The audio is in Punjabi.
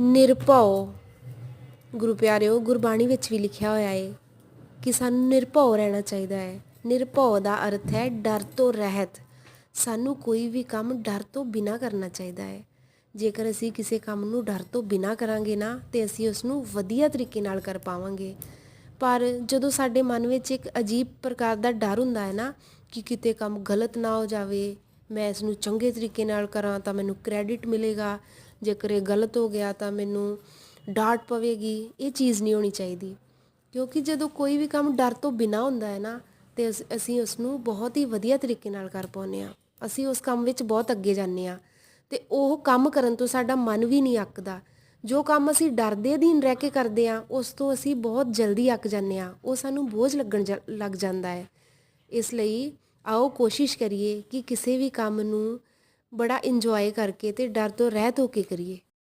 ਨਿਰਭਉ। ਗੁਰੂ ਪਿਆਰਿਓ, ਗੁਰਬਾਣੀ ਵਿੱਚ ਵੀ ਲਿਖਿਆ ਹੋਇਆ ਹੈ ਕਿ ਸਾਨੂੰ ਨਿਰਭਉ ਰਹਿਣਾ ਚਾਹੀਦਾ ਹੈ ਨਿਰਭਉ ਦਾ ਅਰਥ ਹੈ ਡਰ ਤੋਂ ਰਹਿਤ। ਸਾਨੂੰ ਕੋਈ ਵੀ ਕੰਮ ਡਰ ਤੋਂ ਬਿਨਾ ਕਰਨਾ ਚਾਹੀਦਾ ਹੈ ਜੇਕਰ ਅਸੀਂ ਕਿਸੇ ਕੰਮ ਨੂੰ ਡਰ ਤੋਂ ਬਿਨਾ ਕਰਾਂਗੇ ਨਾ, ਤੇ ਅਸੀਂ ਉਸ ਨੂੰ ਵਧੀਆ ਤਰੀਕੇ ਨਾਲ ਕਰ ਪਾਵਾਂਗੇ। ਪਰ ਜਦੋਂ ਸਾਡੇ ਮਨ ਵਿੱਚ ਇੱਕ ਅਜੀਬ ਪ੍ਰਕਾਰ ਦਾ ਡਰ ਹੁੰਦਾ ਹੈ ਨਾ, ਕਿ ਕਿਤੇ ਕੰਮ ਗਲਤ ਨਾ ਹੋ ਜਾਵੇ ਮੈਂ ਇਸ ਨੂੰ ਚੰਗੇ ਤਰੀਕੇ ਨਾਲ ਕਰਾਂ ਤਾਂ ਮੈਨੂੰ ਕ੍ਰੈਡਿਟ ਮਿਲੇਗਾ। ਜੇਕਰ ਇਹ ਗਲਤ ਹੋ ਗਿਆ ਤਾਂ ਮੈਨੂੰ ਡਾਂਟ ਪਵੇਗੀ। ਇਹ ਚੀਜ਼ ਨਹੀਂ ਹੋਣੀ ਚਾਹੀਦੀ। ਕਿਉਂਕਿ ਜਦੋਂ ਕੋਈ ਵੀ ਕੰਮ ਡਰ ਤੋਂ ਬਿਨਾ ਹੁੰਦਾ ਹੈ ਨਾ, ਤੇ ਅਸ- ਅਸੀਂ ਉਸ ਨੂੰ ਬਹੁਤ ਹੀ ਵਧੀਆ ਤਰੀਕੇ ਨਾਲ ਕਰ ਪਾਉਂਦੇ ਆ ਅਸੀਂ ਉਸ ਕੰਮ ਵਿੱਚ ਬਹੁਤ ਅੱਗੇ ਜਾਂਦੇ ਆ ਤੇ ਉਹ ਕੰਮ ਕਰਨ ਤੋਂ ਸਾਡਾ ਮਨ ਵੀ ਨਹੀਂ ਅੱਕਦਾ। ਜੋ ਕੰਮ ਅਸੀਂ ਡਰਦੇ ਅਧੀਨ ਰਹਿ ਕੇ ਕਰਦੇ ਆ ਉਸ ਤੋਂ ਅਸੀਂ ਬਹੁਤ ਜਲਦੀ ਅੱਕ ਜਾਂਦੇ ਆ ਉਹ ਸਾਨੂੰ ਬੋਝ ਲੱਗਣ ਜਾ- ਲੱਗ ਜਾਂਦਾ ਹੈ। ਇਸ ਲਈ ਆਓ ਕੋਸ਼ਿਸ਼ ਕਰੀਏ ਕਿ ਕਿਸੇ ਵੀ ਕੰਮ ਨੂੰ ਬੜਾ ਇੰਜੋਏ ਕਰਕੇ ਅਤੇ ਡਰ ਤੋਂ ਰਹਿਤ ਹੋ ਕੇ ਕਰੀਏ।